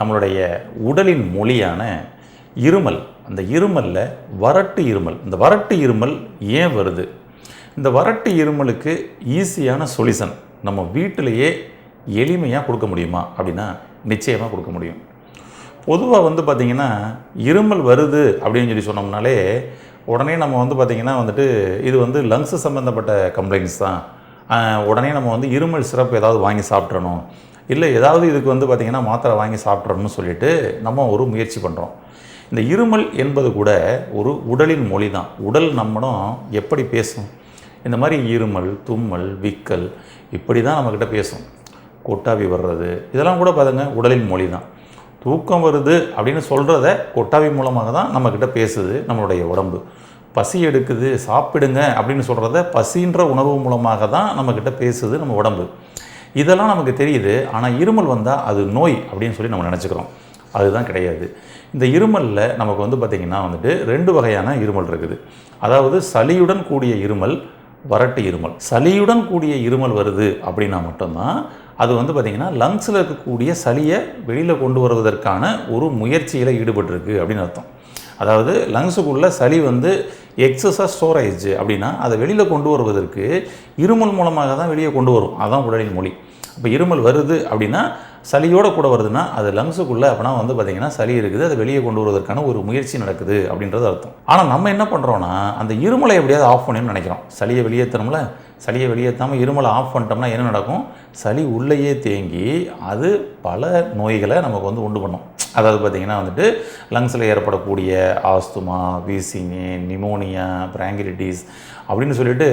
நம்மளுடைய உடலின் மொழியான இருமல். அந்த இருமலில் வறட்டு இருமல். இந்த வறட்டு இருமல் ஏன் வருது? இந்த வறட்டு இருமலுக்கு ஈஸியான சொல்யூஷன். நம்ம வீட்டிலையே எளிமையாக கொடுக்க முடியுமா? அப்படின்னா நிச்சயமாக கொடுக்க முடியும். பொதுவாக வந்து பார்த்திங்கன்னா இருமல் வருது அப்படின்னு சொல்லி சொன்னோம்னாலே உடனே நம்ம வந்து பார்த்திங்கன்னா வந்துட்டு இது வந்து லங்ஸு சம்மந்தப்பட்ட கம்ப்ளைண்ட்ஸ் தான். உடனே நம்ம வந்து இருமல் சிறப்பு ஏதாவது வாங்கி சாப்பிட்றணும் இல்லை ஏதாவது இதுக்கு வந்து பார்த்திங்கன்னா மாத்திரை வாங்கி சாப்பிட்றோம்னு சொல்லிட்டு நம்ம ஒரு முயற்சி பண்ணுறோம் இந்த இருமல் என்பது கூட ஒரு உடலின் மொழி தான் உடல் நம்மளும் எப்படி பேசும்? இந்த மாதிரி இருமல் தும்மல் விக்கல் இப்படி தான் நம்மக்கிட்ட பேசும். கொட்டாவி வர்றது இதெல்லாம் கூட பாருங்க உடலின் மொழி தான் தூக்கம் வருது அப்படின்னு சொல்கிறத கொட்டாவி மூலமாக தான் நம்மக்கிட்ட பேசுது நம்மளுடைய உடம்பு. பசி எடுக்குது சாப்பிடுங்க அப்படின்னு சொல்கிறத பசின்ற உணர்வு மூலமாக தான் நம்மக்கிட்ட பேசுது நம்ம உடம்பு. இதெல்லாம் நமக்கு தெரியுது ஆனால் இருமல் வந்தால் அது நோய் அப்படின்னு சொல்லி நம்ம நினச்சிக்கிறோம். அதுதான் கிடையாது. இந்த இருமலில் நமக்கு வந்து பார்த்திங்கன்னா வந்துட்டு ரெண்டு வகையான இருமல் இருக்குது. அதாவது சளியுடன் கூடிய இருமல் வறட்டு இருமல். சளியுடன் கூடிய இருமல் வருது அப்படின்னா மட்டும்தான் அது வந்து பார்த்திங்கன்னா லங்ஸில் இருக்கக்கூடிய சளியை வெளியில் கொண்டு வருவதற்கான ஒரு முயற்சியில் ஈடுபட்டிருக்கு அப்படின்னு அர்த்தம். அதாவது லங்ஸுக்குள்ளே சளி வந்து எக்ஸஸாக ஸ்டோரேஜ் அப்படின்னா அதை வெளியில் கொண்டு வருவதற்கு இருமல் மூலமாக தான் வெளியே கொண்டு வரும். அதான் உடலின் மொழி. இப்போ இருமல் வருது அப்படின்னா சளியோட கூட வருதுன்னா அது லங்ஸுக்குள்ளே அப்படின்னா வந்து பார்த்திங்கன்னா சளி இருக்குது. அதை வெளியே கொண்டு வருவதற்கான ஒரு முயற்சி நடக்குது அப்படின்றது அர்த்தம். ஆனால் நம்ம என்ன பண்ணுறோன்னா அந்த இருமலை எப்படியாவது ஆஃப் பண்ணணும்னு நினைக்கிறோம். சளியை வெளியேற்றணும்ல சளியை வெளியேற்றாமல் இருமலை ஆஃப் பண்ணிட்டோம்னா என்ன நடக்கும்? சளி உள்ளேயே தேங்கி அது பல நோய்களை நமக்கு வந்து உண்டு பண்ணும். அதாவது பார்த்திங்கன்னா வந்துட்டு லங்ஸில் ஏற்படக்கூடிய ஆஸ்துமா வீசிங்கு நிமோனியா பிராங்கிலிட்டிஸ் அப்படின்னு சொல்லிட்டு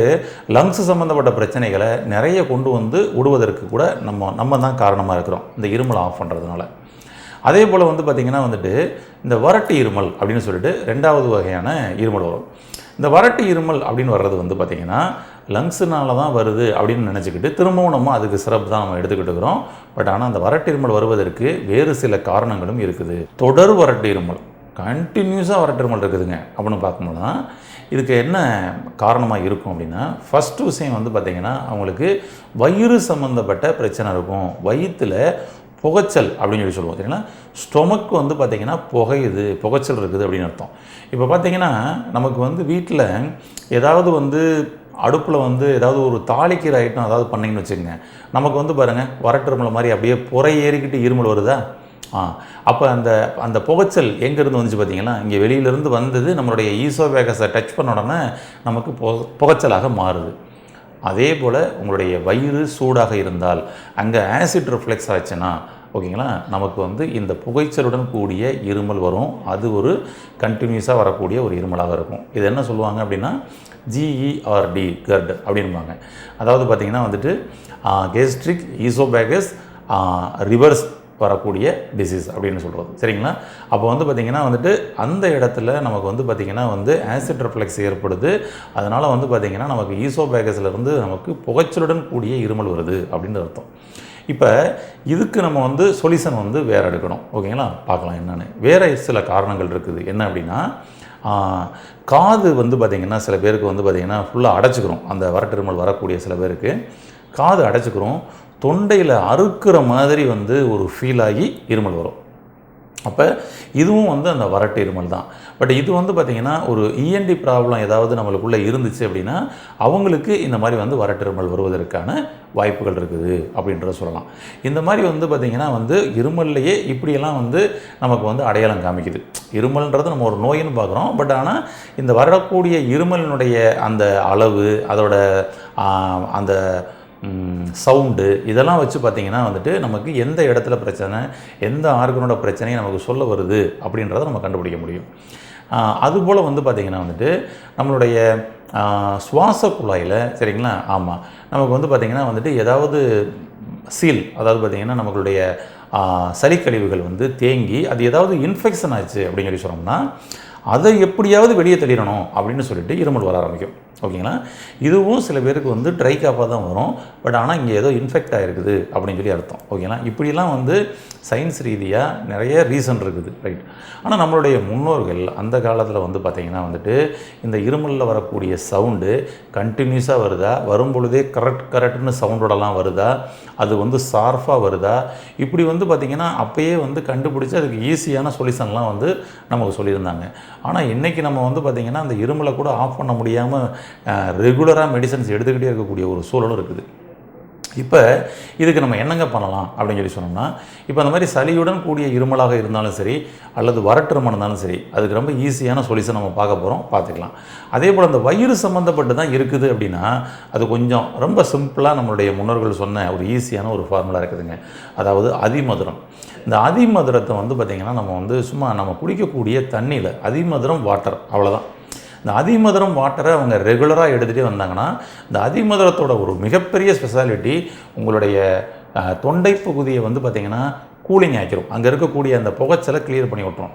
லங்ஸ் சம்மந்தப்பட்ட பிரச்சனைகளை நிறைய கொண்டு வந்து விடுவதற்கு கூட நம்ம நம்ம தான் காரணமாக இருக்கிறோம். இந்த இருமலை ஆஃப் பண்ணுறதுனால அதே போல் வந்து பார்த்திங்கன்னா வந்துட்டு இந்த வறட்டு இருமல் அப்படின்னு சொல்லிட்டு ரெண்டாவது வகையான இருமல் வரும். இந்த வறட்டு இருமல் அப்படின்னு வர்றது வந்து பார்த்திங்கன்னா லங்ஸுனால தான் வருது அப்படின்னு நினச்சிக்கிட்டு திரும்பவும் நம்ம அதுக்கு சிறப்பு தான் நம்ம எடுத்துக்கிட்டு இருக்கிறோம். பட் ஆனால் அந்த வறட்டு இருமல் வருவதற்கு வேறு சில காரணங்களும் இருக்குது. தொடர் வறட்டு இருமல் கண்டினியூஸாக வறட்டு இருமல் இருக்குதுங்க அப்படின்னு பார்க்கும்போது இதுக்கு என்ன காரணமாக இருக்கும் அப்படின்னா ஃபஸ்ட்டு விஷயம் வந்து பார்த்திங்கன்னா அவங்களுக்கு வயிறு சம்மந்தப்பட்ட பிரச்சனை இருக்கும். வயிற்றில் புகைச்சல் அப்படின்னு சொல்லி சொல்லுவோம் சரிங்களா? ஸ்டொமக் வந்து பார்த்திங்கன்னா புகையுது புகைச்சல் இருக்குது அப்படின்னு அர்த்தம். இப்போ பார்த்திங்கன்னா நமக்கு வந்து வீட்டில் ஏதாவது வந்து அடுப்பில் வந்து ஏதாவது ஒரு தாளிக்கிற ஐட்டம் ஏதாவது பண்ணிங்கன்னு வச்சுக்கோங்க. நமக்கு வந்து பாருங்கள் வரட்டுருமலை மாதிரி அப்படியே புறை ஏறிக்கிட்டு இருமல் வருதா? ஆ. அப்போ அந்த அந்த புகைச்சல் எங்கேருந்து வந்துச்சு பார்த்தீங்கன்னா இங்கே வெளியிலேருந்து வந்தது நம்மளுடைய ஈசோவேகஸை டச் பண்ண உடனே நமக்கு புக புகைச்சலாக மாறுது. அதே போல் உங்களுடைய வயிறு சூடாக இருந்தால் அங்கே ஆசிட் ரிஃப்ளெக்ஸ் ஆச்சுன்னா ஓகேங்களா நமக்கு வந்து இந்த புகைச்சலுடன் கூடிய இருமல் வரும். அது ஒரு கண்டினியூஸாக வரக்கூடிய ஒரு இருமலாக இருக்கும். இது என்ன சொல்லுவாங்க அப்படின்னா ஜிஇஆர்டி கர்ட் அப்படின்பாங்க அதாவது பார்த்திங்கன்னா வந்துட்டு கேஸ்ட்ரிக் ஈசோபேகஸ் ரிவர்ஸ் வரக்கூடிய டிசீஸ் அப்படின்னு சொல்கிறது சரிங்களா? அப்போ வந்து பார்த்திங்கன்னா வந்துட்டு அந்த இடத்துல நமக்கு வந்து பார்த்திங்கன்னா வந்து ஆசிட் ரிஃப்ளெக்ஸ் ஏற்படுது. அதனால் வந்து பார்த்திங்கன்னா நமக்கு ஈசோபேகஸ்லேருந்து நமக்கு புகைச்சலுடன் கூடிய இருமல் வருது அப்படின்னு அர்த்தம். இப்போ இதுக்கு நம்ம வந்து சொல்யூஷன் வந்து வேறு எடுக்கணும். ஓகேங்களா? பார்க்கலாம் என்னென்னு. வேறு சில காரணங்கள் இருக்குது. என்ன அப்படின்னா காது வந்து பார்த்திங்கன்னா சில பேருக்கு வந்து பார்த்திங்கன்னா ஃபுல்லாக அடைச்சிக்கிறோம். அந்த வரட்டிருமல் வரக்கூடிய சில பேருக்கு. காது அடைச்சிக்கிறோம். தொண்டையில் அறுக்கிற மாதிரி வந்து ஒரு ஃபீல் ஆகி இருமல் வரும். அப்போ இதுவும் வந்து அந்த வறட்டு இருமல் தான். பட் இது வந்து பார்த்திங்கன்னா ஒரு இஎன்டி ப்ராப்ளம் ஏதாவது நம்மளுக்குள்ளே இருந்துச்சு அப்படின்னா அவங்களுக்கு இந்த மாதிரி வந்து வறட்டு இருமல் வருவதற்கான வாய்ப்புகள் இருக்குது அப்படின்றத சொல்லலாம். இந்த மாதிரி வந்து பார்த்திங்கன்னா வந்து இருமல்லையே இப்படியெல்லாம் வந்து நமக்கு வந்து அடையாளம் காமிக்குது. இருமல்ன்றது நம்ம ஒரு நோயின்னு பார்க்குறோம் பட் ஆனால் இந்த வரக்கூடிய இருமலினுடைய அந்த அளவு அதோட அந்த சவுண்டு இதெல்லாம் வச்சு பார்த்திங்கன்னா வந்துட்டு நமக்கு எந்த இடத்துல பிரச்சனை எந்த ஆர்கனோட பிரச்சனையும் நமக்கு சொல்ல வருது அப்படின்றத நம்ம கண்டுபிடிக்க முடியும். அதுபோல் வந்து பார்த்திங்கன்னா வந்துட்டு நம்மளுடைய சுவாச குழாயில் சரிங்களா? ஆமாம் நமக்கு வந்து பார்த்திங்கன்னா வந்துட்டு ஏதாவது சீல் அதாவது பார்த்திங்கன்னா நம்மளுடைய சளிக்கழிவுகள் வந்து தேங்கி அது ஏதாவது இன்ஃபெக்ஷன் ஆச்சு அப்படின்னு சொல்லி சொன்னோம்னா அதை எப்படியாவது வெளியே தள்ளிடணும் அப்படின்னு சொல்லிட்டு இருமல் வர ஆரம்பிக்கும். ஓகேங்களா? இதுவும் சில பேருக்கு வந்து ட்ரை காப்பாக தான் வரும். பட் ஆனால் இங்கே ஏதோ இன்ஃபெக்ட் ஆகிருக்குது அப்படின்னு சொல்லி அர்த்தம். ஓகேங்களா? இப்படிலாம் வந்து சயின்ஸ் ரீதியாக நிறைய ரீசன் இருக்குது. ரைட் ஆனால் நம்மளுடைய முன்னோர்கள் அந்த காலத்தில் வந்து பார்த்திங்கன்னா வந்துட்டு இந்த இருமலில் வரக்கூடிய சவுண்டு கண்டினியூஸாக வருதா? வரும் பொழுதே கரெக்ட் கரெக்ட்னு சவுண்டோடலாம் வருதா? அது வந்து சார்ஃபாக வருதா? இப்படி வந்து பார்த்திங்கன்னா அப்போயே வந்து கண்டுபிடிச்சி அதுக்கு ஈஸியான சொல்யூஷன்லாம் வந்து நமக்கு சொல்லியிருந்தாங்க. ஆனால் இன்றைக்கி நம்ம வந்து பார்த்திங்கன்னா அந்த இருமலை கூட ஆஃப் பண்ண முடியாமல் ரெகுலராக மெடிசன்ஸ் எடுத்துக்கிட்டே இருக்கக்கூடிய ஒரு சூழலும் இருக்குது. இப்போ இதுக்கு நம்ம என்னங்க பண்ணலாம் அப்படின்னு சொல்லி சொன்னோம்னா இப்போ அந்த மாதிரி சளியுடன் கூடிய இருமலாக இருந்தாலும் சரி அல்லது வறட்டுருமம் இருந்தாலும் சரி அதுக்கு ரொம்ப ஈஸியான சொல்யூஷன் நம்ம பார்க்க போகிறோம் பார்த்துக்கலாம். அதே போல் அந்த வயிறு சம்மந்தப்பட்டு தான் இருக்குது அப்படின்னா அது கொஞ்சம் ரொம்ப சிம்பிளாக நம்மளுடைய முன்னோர்கள் சொன்ன ஒரு ஈஸியான ஒரு ஃபார்முலா இருக்குதுங்க. அதாவது அதிமதுரம். இந்த அதிமதுரத்தை வந்து பார்த்திங்கன்னா நம்ம வந்து சும்மா நம்ம குடிக்கக்கூடிய தண்ணியில் அதிமதுரம் வாட்டர் அவ்வளோதான் இந்த அதிமதுரம் வாட்டரை அவங்க ரெகுலராக எடுத்துகிட்டே வந்தாங்கன்னா இந்த அதிமதுரத்தோட ஒரு மிகப்பெரிய ஸ்பெஷாலிட்டி உங்களுடைய தொண்டை பகுதியை வந்து பார்த்திங்கன்னா கூலிங் ஆக்கிரும். அங்கே இருக்கக்கூடிய அந்த புகைச்சலை கிளியர் பண்ணி விட்டுரும்.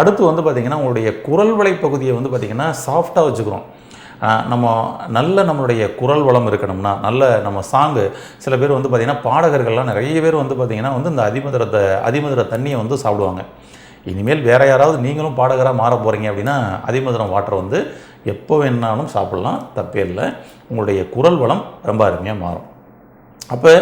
அடுத்து வந்து பார்த்திங்கன்னா உங்களுடைய குரல் வளை பகுதியை வந்து பார்த்திங்கன்னா சாஃப்டாக வச்சுக்கிறோம். நம்ம நல்ல நம்மளுடைய குரல் வளம் இருக்கணும்னா நல்ல நம்ம சாங்கு சில பேர் வந்து பார்த்திங்கன்னா பாடகர்கள்லாம் நிறைய பேர் வந்து பார்த்திங்கன்னா வந்து இந்த அதிமதுரத்தை அதிமதுர தண்ணியை வந்து சாப்பிடுவாங்க. இனிமேல் வேறு யாராவது நீங்களும் பாடகராக மாற போகிறீங்க அப்படின்னா அதிமதுரம் வாட்டர் வந்து எப்போ வேணாலும் சாப்பிட்லாம். தப்பே இல்லை. உங்களுடைய குரல் வளம் ரொம்ப அருமையாக மாறும். அப்போ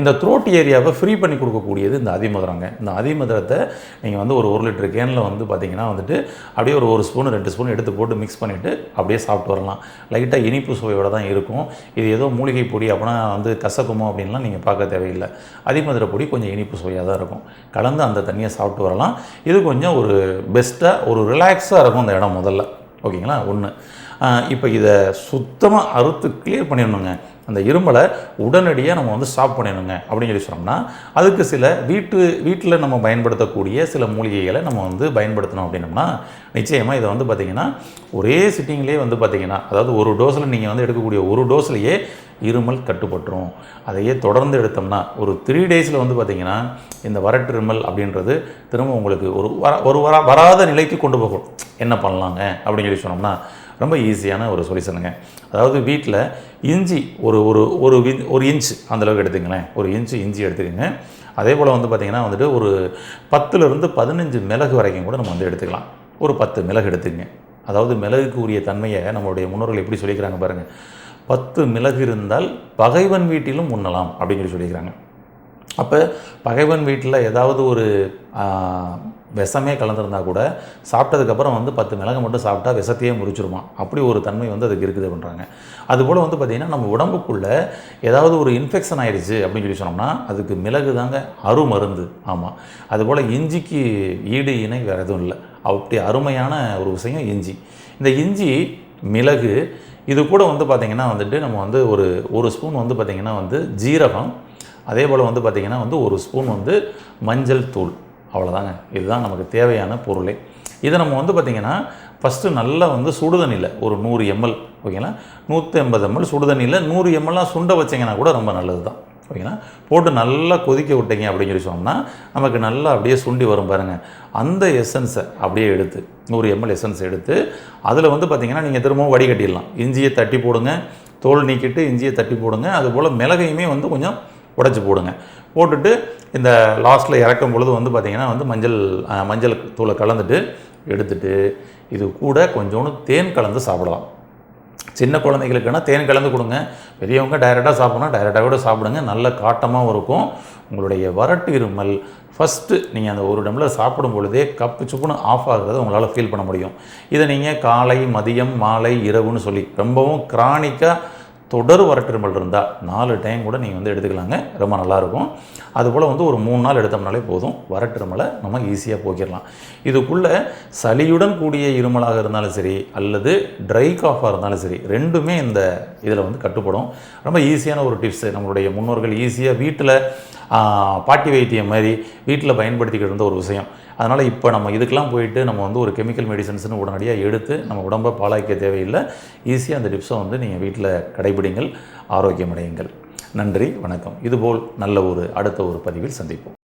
இந்த த்ரோட் ஏரியாவை ஃப்ரீ பண்ணி கொடுக்கக்கூடியது இந்த அதிமதுரங்க. இந்த அதிமதுரத்தை நீங்கள் வந்து ஒரு ஒரு லிட்டர் கேனில் வந்து பார்த்தீங்கன்னா வந்துட்டு அப்படியே ஒரு ஒரு ஸ்பூன் ரெண்டு ஸ்பூன் எடுத்து போட்டு மிக்ஸ் பண்ணிவிட்டு அப்படியே சாப்பிட்டு வரலாம். லைட்டாக இனிப்பு சுவையோடு தான் இருக்கும். இது ஏதோ மூலிகை பொடி அப்படின்னா வந்து கசக்குமோ அப்படின்லாம் நீங்கள் பார்க்க தேவையில்லை. அதிமதுர பொடி கொஞ்சம் இனிப்பு சுவையாக தான் இருக்கும். கலந்து அந்த தண்ணியை சாப்பிட்டு வரலாம். இது கொஞ்சம் ஒரு பெஸ்ட்டாக ஒரு ரிலாக்ஸாக இருக்கும் அந்த இடம் முதல்ல. ஓகேங்களா? ஒன்று இப்போ இதை சுத்தமாக அறுத்து கிளியர் பண்ணிடணுங்க. அந்த இருமலை உடனடியாக நம்ம வந்து ஸ்டாப் பண்ணிடணுங்க. அப்படின்னு சொல்லி சொன்னோம்னா அதுக்கு சில வீட்டு வீட்டில் நம்ம பயன்படுத்தக்கூடிய சில மூலிகைகளை நம்ம வந்து பயன்படுத்தணும் அப்படின்னோம்னா நிச்சயமாக இதை வந்து பார்த்திங்கன்னா ஒரே சிட்டிங்லேயே வந்து பார்த்திங்கன்னா அதாவது ஒரு டோஸில் நீங்கள் வந்து எடுக்கக்கூடிய ஒரு டோஸ்லேயே இருமல் கட்டுப்பட்டுரும். அதையே தொடர்ந்து எடுத்தோம்னா ஒரு த்ரீ டேஸில் வந்து பார்த்திங்கன்னா இந்த வரட்டு இருமல் அப்படின்றது திரும்ப உங்களுக்கு ஒரு வர ஒரு வரா வராத நிலைக்கு கொண்டு போகும். என்ன பண்ணலாங்க? அப்படின்னு சொல்லி சொன்னோம்னா ரொம்ப ஈஸியான ஒரு சொல்யூஷனுங்க அதாவது வீட்டில் இஞ்சி ஒரு ஒரு ஒரு ஒரு இன்ச் அந்தளவுக்கு எடுத்துங்களேன் ஒரு இன்ச்சு இஞ்சி எடுத்துக்கோங்க. அதே போல் வந்து பார்த்திங்கன்னா வந்துட்டு ஒரு பத்துலேருந்து பதினஞ்சு மிளகு வரைக்கும் கூட நம்ம வந்து எடுத்துக்கலாம். ஒரு பத்து மிளகு எடுத்துக்கங்க. அதாவது மிளகுக்கு உரிய தன்மையை நம்மளுடைய முன்னோர்கள் எப்படி சொல்லிக்கிறாங்க பாருங்கள் பத்து மிளகு இருந்தால் பகைவன் வீட்டிலும் உண்ணலாம் அப்படின்னு சொல்லி சொல்லிக்கிறாங்க. அப்போ பகைவன் வீட்டில் ஏதாவது ஒரு விஷமே கலந்துருந்தா கூட சாப்பிட்டதுக்கப்புறம் வந்து பத்து மிளகு மட்டும் சாப்பிட்டா விஷத்தையே முறிச்சிருமா? அப்படி ஒரு தன்மை வந்து அதுக்கு இருக்குது அப்படின்றாங்க. அதுபோல் வந்து பார்த்திங்கன்னா நம்ம உடம்புக்குள்ளே ஏதாவது ஒரு இன்ஃபெக்ஷன் ஆயிடுச்சு அப்படின்னு சொல்லி சொன்னோம்னா அதுக்கு மிளகு தாங்க அருமருந்து. ஆமாம் அதுபோல் இஞ்சிக்கு ஈடு இணை வேறு எதுவும் இல்லை. அப்படி அருமையான ஒரு விஷயம் இஞ்சி. இந்த இஞ்சி மிளகு இது கூட வந்து பார்த்திங்கன்னா வந்துட்டு நம்ம வந்து ஒரு ஒரு ஸ்பூன் வந்து பார்த்திங்கன்னா வந்து ஜீரகம் அதே போல் வந்து பார்த்திங்கன்னா வந்து ஒரு ஸ்பூன் வந்து மஞ்சள் தூள். அவ்வளோதாங்க இதுதான் நமக்கு தேவையான பொருளே. இதை நம்ம வந்து பார்த்திங்கன்னா ஃபஸ்ட்டு நல்லா வந்து சுடுதண்ணியில் ஒரு நூறு எம்எல் ஓகேங்களா நூற்றி ஐம்பது எம்எல் சுடுதண்ணியில் நூறு எம்எல்லாம் சுண்ட வச்சிங்கன்னா கூட ரொம்ப நல்லது தான் ஓகேங்களா போட்டு நல்லா கொதிக்க விட்டீங்க அப்படின்னு சொல்லி சொன்னால் நமக்கு நல்லா அப்படியே சுண்டி வரும் பாருங்கள் அந்த எசன்ஸை அப்படியே எடுத்து நூறு எம்எல் எசன்ஸ் எடுத்து அதில் வந்து பார்த்திங்கன்னா நீங்கள் திரும்பவும் வடிகட்டிடலாம். இஞ்சியை தட்டி போடுங்க தோல் நீக்கிட்டு இஞ்சியை தட்டி போடுங்க. அதுபோல் மிளகையுமே வந்து கொஞ்சம் உடைச்சி போடுங்க. போட்டுட்டு இந்த லாஸ்ட்டில் இறக்கும் பொழுது வந்து பார்த்திங்கன்னா வந்து மஞ்சள் மஞ்சள் தூளை கலந்துட்டு எடுத்துட்டு இது கூட கொஞ்சோண்டு தேன் கலந்து சாப்பிடலாம். சின்ன குழந்தைகளுக்குன்னா தேன் கலந்து கொடுங்க. பெரியவங்க டைரெக்டாக சாப்பிடணும். டைரெக்டாக கூட சாப்பிடுங்க. நல்ல காட்டமாகவும் இருக்கும். உங்களுடைய வறட்டு இருமல் ஃபஸ்ட்டு நீங்கள் அந்த ஒரு டம்ளர் சாப்பிடும் பொழுதே கப்பு சுப்புன்னு ஆஃப் ஆகுறத உங்களால் ஃபீல் பண்ண முடியும். இதை நீங்கள் காலை மதியம் மாலை இரவுன்னு சொல்லி ரொம்பவும் கிரானிக்காக தொடர் வரட்டிருமல் இருந்தால் நாலு டைம் கூட நீங்கள் வந்து எடுத்துக்கலாங்க. ரொம்ப நல்லாயிருக்கும். அதுபோல் வந்து ஒரு மூணு நாள் எடுத்தோம்னாலே போதும். வரட்டிருமலை நம்ம ஈஸியாக போக்கிடலாம். இதுக்குள்ளே சளியுடன் கூடிய இருமலாக இருந்தாலும் சரி அல்லது ட்ரை காஃபாக இருந்தாலும் சரி ரெண்டுமே இந்த இதில் வந்து கட்டுப்படும். ரொம்ப ஈஸியான ஒரு டிப்ஸு நம்மளுடைய முன்னோர்கள் ஈஸியாக வீட்டில் பாட்டி வைத்தியம் மாதிரி வீட்டில் பயன்படுத்திக்கிட்டு இருந்த ஒரு விஷயம். அதனால் இப்போ நம்ம இதுக்கெல்லாம் போயிட்டு நம்ம வந்து ஒரு கெமிக்கல் மெடிசன்ஸ்னு உடனடியாக எடுத்து நம்ம உடம்பை பாழாக்க தேவையில்லை. ஈஸியாக அந்த டிப்ஸை வந்து நீங்கள் வீட்டில் கடைபிடிங்கள் ஆரோக்கியமடையுங்கள். நன்றி வணக்கம். இதுபோல் நல்ல ஒரு அடுத்த ஒரு பதிவில் சந்திப்போம்.